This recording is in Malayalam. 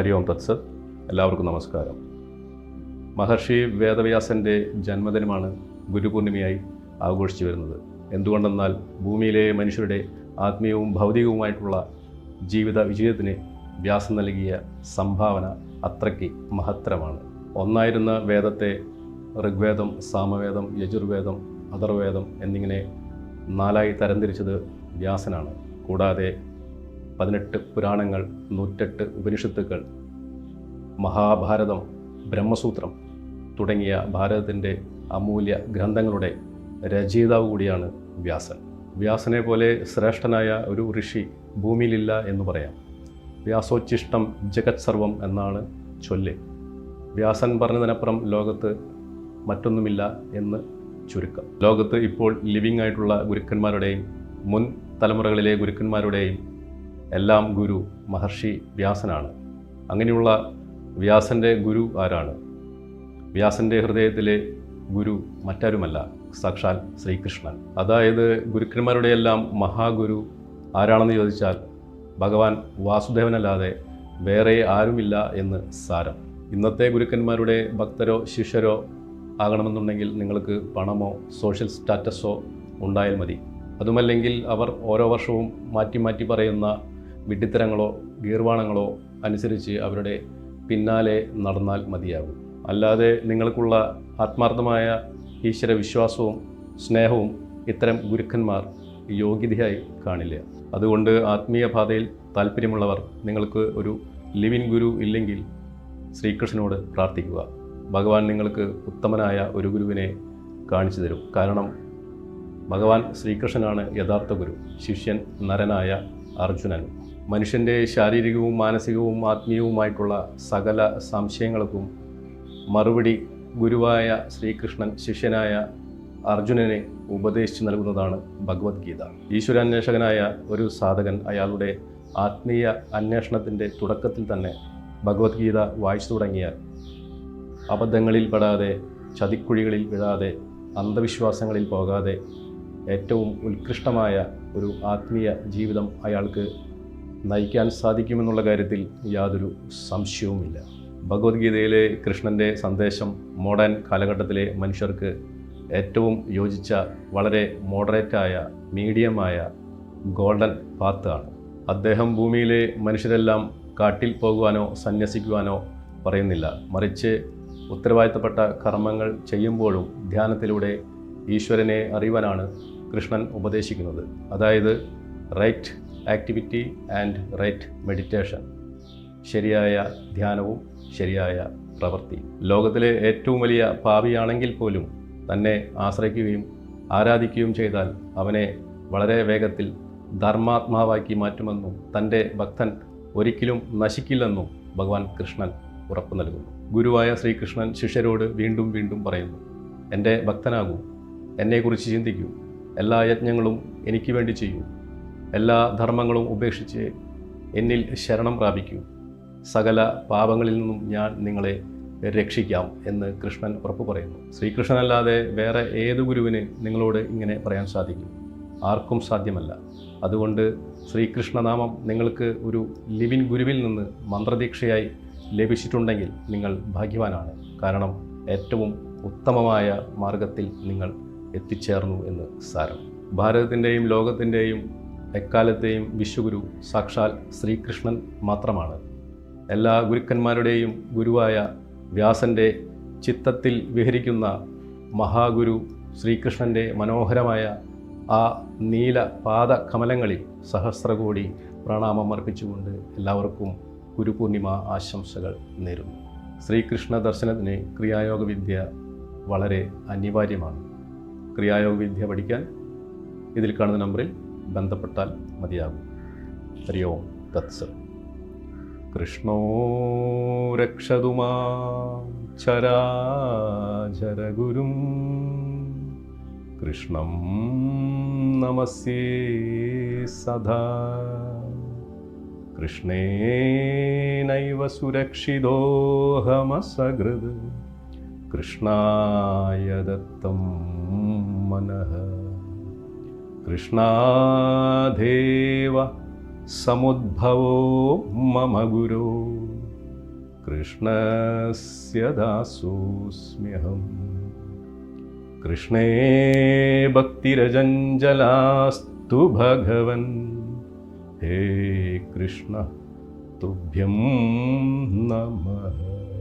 ഹരി ഓം തത്സത്. എല്ലാവർക്കും നമസ്കാരം. മഹർഷി വേദവ്യാസന്റെ ജന്മദിനമാണ് ഗുരുപൂർണിമയായി ആഘോഷിച്ചു വരുന്നത്. എന്തുകൊണ്ടെന്നാൽ ഭൂമിയിലെ മനുഷ്യരുടെ ആത്മീയവും ഭൗതികവുമായിട്ടുള്ള ജീവിത വിജയത്തിന് വ്യാസം നൽകിയ സംഭാവന അത്രയ്ക്ക് മഹത്തരമാണ്. ഒന്നായിരുന്ന വേദത്തെ ഋഗ്വേദം സാമവേദം യജുർവേദം അഥർവേദം എന്നിങ്ങനെ നാലായി തരംതിരിച്ചത് വ്യാസനാണ്. കൂടാതെ പതിനെട്ട് പുരാണങ്ങൾ നൂറ്റെട്ട് ഉപനിഷത്തുക്കൾ മഹാഭാരതം ബ്രഹ്മസൂത്രം തുടങ്ങിയ ഭാരതത്തിന്റെ അമൂല്യ ഗ്രന്ഥങ്ങളുടെ രചയിതാവ് കൂടിയാണ് വ്യാസൻ. വ്യാസനെ പോലെ ശ്രേഷ്ഠനായ ഒരു ഋഷി ഭൂമിയിലില്ല എന്ന് പറയാം. വ്യാസോച്ഛിഷ്ടം ജഗത് സർവം എന്നാണ് ചൊല്ല്. വ്യാസൻ പറഞ്ഞതിനപ്പുറം ലോകത്ത് മറ്റൊന്നുമില്ല എന്ന് ചുരുക്കം. ലോകത്ത് ഇപ്പോൾ ലിവിങ് ആയിട്ടുള്ള ഗുരുക്കന്മാരുടെയും മുൻ തലമുറകളിലെ ഗുരുക്കന്മാരുടെയും എല്ലാം ഗുരു മഹർഷി വ്യാസനാണ്. അങ്ങനെയുള്ള വ്യാസന്റെ ഗുരു ആരാണ്? വ്യാസന്റെ ഹൃദയത്തിലെ ഗുരു മറ്റാരുമല്ല സാക്ഷാൽ ശ്രീകൃഷ്ണൻ. അതായത് ഗുരുക്കന്മാരുടെയെല്ലാം മഹാഗുരു ആരാണെന്ന് ചോദിച്ചാൽ ഭഗവാൻ വാസുദേവനല്ലാതെ വേറെ ആരുമില്ല എന്ന് സാരം. ഇന്നത്തെ ഗുരുക്കന്മാരുടെ ഭക്തരോ ശിഷ്യരോ ആകണമെന്നുണ്ടെങ്കിൽ നിങ്ങൾക്ക് പണമോ സോഷ്യൽ സ്റ്റാറ്റസോ ഉണ്ടായാൽ മതി. അതുമല്ലെങ്കിൽ അവർ ഓരോ വർഷവും മാറ്റി മാറ്റി പറയുന്ന വിഡ്ഢിത്തരങ്ങളോ ഗീർവാണങ്ങളോ അനുസരിച്ച് അവരുടെ പിന്നാലെ നടന്നാൽ മതിയാകും. അല്ലാതെ നിങ്ങൾക്കുള്ള ആത്മാർത്ഥമായ ഈശ്വര വിശ്വാസവും സ്നേഹവും ഇത്തരം ഗുരുക്കന്മാർ യോഗ്യതയായി കാണില്ല. അതുകൊണ്ട് ആത്മീയ പാതയിൽ താല്പര്യമുള്ളവർ നിങ്ങൾക്ക് ഒരു ലിവിൻ ഗുരു ഇല്ലെങ്കിൽ ശ്രീകൃഷ്ണനോട് പ്രാർത്ഥിക്കുക. ഭഗവാൻ നിങ്ങൾക്ക് ഉത്തമനായ ഒരു ഗുരുവിനെ കാണിച്ചു തരും. കാരണം ഭഗവാൻ ശ്രീകൃഷ്ണനാണ് യഥാർത്ഥ ഗുരു ശിഷ്യൻ നരനായ അർജുനൻ. മനുഷ്യന്റെ ശാരീരികവും മാനസികവും ആത്മീയവുമായിട്ടുള്ള സകല സംശയങ്ങൾക്കും മറുപടി ഗുരുവായ ശ്രീകൃഷ്ണൻ ശിഷ്യനായ അർജുനനെ ഉപദേശിച്ചു നൽകുന്നതാണ് ഭഗവത്ഗീത. ഈശ്വരാന്വേഷകനായ ഒരു സാധകൻ അയാളുടെ ആത്മീയ അന്വേഷണത്തിന്റെ തുടക്കത്തിൽ തന്നെ ഭഗവത്ഗീത വായിച്ചു തുടങ്ങിയാൽ അബദ്ധങ്ങളിൽ പെടാതെ ചതിക്കുഴികളിൽ വീഴാതെ അന്ധവിശ്വാസങ്ങളിൽ പോകാതെ ഏറ്റവും ഉത്കൃഷ്ടമായ ഒരു ആത്മീയ ജീവിതം അയാൾക്ക് നയിക്കാൻ സാധിക്കുമെന്നുള്ള കാര്യത്തിൽ യാതൊരു സംശയവുമില്ല. ഭഗവത്ഗീതയിലെ കൃഷ്ണന്റെ സന്ദേശം മോഡേൺ കാലഘട്ടത്തിലെ മനുഷ്യർക്ക് ഏറ്റവും യോജിച്ച വളരെ മോഡറേറ്റായ മീഡിയമായ ഗോൾഡൻ പാത്ത് ആണ് അദ്ദേഹം ഭൂമിയിലെ മനുഷ്യരെല്ലാം കാട്ടിൽ പോകുവാനോ സന്യസിക്കുവാനോ പറയുന്നില്ല. മറിച്ച് ഉത്തരവാദിത്തപ്പെട്ട കർമ്മങ്ങൾ ചെയ്യുമ്പോഴും ധ്യാനത്തിലൂടെ ഈശ്വരനെ അറിയുവാനാണ് കൃഷ്ണൻ ഉപദേശിക്കുന്നത്. അതായത് right activity and right meditation ശരിയായ ധ്യാനവും ശരിയായ പ്രവൃത്തി. ലോകത്തിലെ ഏറ്റവും വലിയ പാപിയാണെങ്കിൽ പോലും തന്നെ ആശ്രയിക്കുകയും ആരാധിക്കുകയും ചെയ്താൽ അവനെ വളരെ വേഗത്തിൽ ധർമാത്മാവാക്കി മാറ്റുമെന്നും തന്റെ ഭക്തൻ ഒരിക്കലും നശിക്കില്ലെന്നും ഭഗവാൻ കൃഷ്ണൻ ഉറപ്പു നൽകുന്നു. ഗുരുവായ ശ്രീകൃഷ്ണൻ ശിഷ്യരോട് വീണ്ടും വീണ്ടും പറയുന്നു എന്റെ ഭക്തനാകൂ എന്നെക്കുറിച്ച് ചിന്തിക്കൂ എല്ലാ യജ്ഞങ്ങളും എനിക്ക് വേണ്ടി ചെയ്യൂ. എല്ലാ ധർമ്മങ്ങളും ഉപേക്ഷിച്ച് എന്നിൽ ശരണം പ്രാപിക്കൂ. സകല പാപങ്ങളിൽ നിന്നും ഞാൻ നിങ്ങളെ രക്ഷിക്കാം എന്ന് കൃഷ്ണൻ ഉറപ്പ് പറയുന്നു. ശ്രീകൃഷ്ണനല്ലാതെ വേറെ ഏത് ഗുരുവിന് നിങ്ങളോട് ഇങ്ങനെ പറയാൻ സാധിക്കും? ആർക്കും സാധ്യമല്ല. അതുകൊണ്ട് ശ്രീകൃഷ്ണനാമം നിങ്ങൾക്ക് ഒരു ലിവിൻ ഗുരുവിൽ നിന്ന് മന്ത്രദീക്ഷയായി ലഭിച്ചിട്ടുണ്ടെങ്കിൽ നിങ്ങൾ ഭാഗ്യവാനാണ്. കാരണം ഏറ്റവും ഉത്തമമായ മാർഗത്തിൽ നിങ്ങൾ എത്തിച്ചേർന്നു എന്ന് സാരം. ഭാരതത്തിന്റെയും ലോകത്തിന്റെയും എക്കാലത്തെയും വിശ്വഗുരു സാക്ഷാൽ ശ്രീകൃഷ്ണൻ മാത്രമാണ്. എല്ലാ ഗുരുക്കന്മാരുടെയും ഗുരുവായ വ്യാസന്റെ ചിത്തത്തിൽ വിഹരിക്കുന്ന മഹാഗുരു ശ്രീകൃഷ്ണന്റെ മനോഹരമായ ആ നീല പാദകമലങ്ങളിൽ സഹസ്രകോടി പ്രണാമം അർപ്പിച്ചുകൊണ്ട് എല്ലാവർക്കും ഗുരുപൂർണിമ ആശംസകൾ നേരുന്നു. ശ്രീകൃഷ്ണ ദർശനത്തിന് ക്രിയായോഗ വിദ്യ വളരെ അനിവാര്യമാണ്. ക്രിയായോഗ വിദ്യ പഠിക്കാൻ ഇതിൽ കാണുന്ന നമ്പറിൽ ബന്ധപ്പെട്ടാൽ മതിയാകും. ഹരി ഓം തത്സൽ കൃഷ്ണോ രക്ഷതു മാം ചരാചരഗുരും. കൃഷ്ണം നമസ്യേ സദാ. കൃഷ്ണേനൈവ സുരക്ഷിതോഹമസഹൃദ് കൃഷ്ണായ ദത്തം മനഃ कृष्णाधेव समुद्भवो मम गुरो। कृष्णस्य दासोऽस्म्यहम्। कृष्णे भक्तिरजञ्जलास्तु भगवन्। हे कृष्ण तुभ्यं नमः।